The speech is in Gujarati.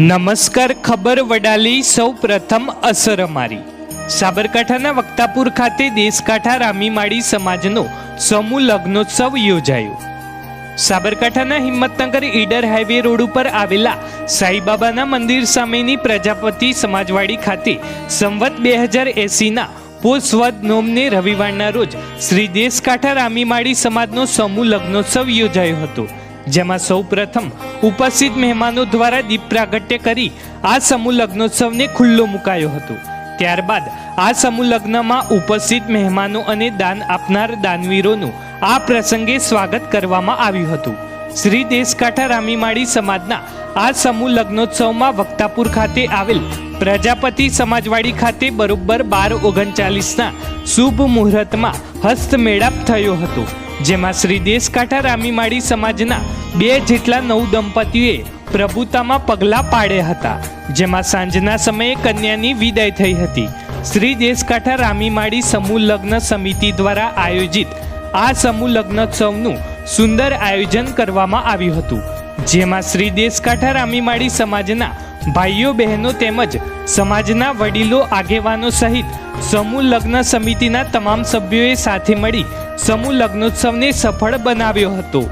નમસ્કાર, ખબર વડાલી સૌ પ્રથમ અસર અમારી. સાબરકાંઠાના વક્તાપુર ખાતે દેશકાંઠા રામીમાળી સમાજનો સમૂહ લગ્નોત્સવ યોજાયો. સાબરકાંઠાના હિંમતનગર ઈડર હાઈવે રોડ ઉપર આવેલા સાઈબાબાના મંદિર સામેની પ્રજાપતિ સમાજવાડી ખાતે સંવત બે હજાર એસીના પોસ્વદ નોમને રવિવારના રોજ શ્રી દેશકાંઠા રામીમાળી સમાજનો સમૂહ લગ્નોત્સવ યોજાયો હતો. જેમાં સૌ પ્રથમ ઉપસ્થિત મહેમાનો દ્વારા દીપ પ્રાગટ્ય કરી આ સમૂહ લગ્નોત્સવને ખુલ્લો મુકાયો હતો. ત્યારબાદ આ સમૂહ લગ્નમાં ઉપસ્થિત મહેમાનો અને દાન આપનાર દાનવીરોનું આ પ્રસંગે સ્વાગત કરવામાં આવ્યું હતું. શ્રી દેશકાંઠા રામીમાળી સમાજના આ સમૂહ લગ્નોત્સવમાં વક્તાપુર ખાતે આવેલ પ્રજાપતિ સમાજવાડી ખાતે બરોબર બાર ઓગણચાલીસના શુભ મુહૂર્તમાં હસ્તમેળાપ થયો હતો. જેમાં શ્રી દેશકાંઠા રામીમાળી સમાજના બે જેટલા નવ દંપતીઓએ પ્રભુતામાં પગલાં પાડ્યા હતા. જેમાં સાંજના સમયે કન્યાની વિદાય થઈ હતી. શ્રી દેશકાંઠા રામીમાળી સમૂહ લગ્ન સમિતિ દ્વારા આયોજિત આ સમૂહ લગ્નોત્સવનું સુંદર આયોજન કરવામાં આવ્યું હતું. જેમાં શ્રી દેશકાંઠા રામીમાળી સમાજના ભાઈઓ બહેનો તેમજ સમાજના વડીલો આગેવાનો સહિત સમૂહ લગ્ન સમિતિના તમામ સભ્યોએ સાથે મળી સમૂહ લગ્નોત્સવને સફળ બનાવ્યો હતો.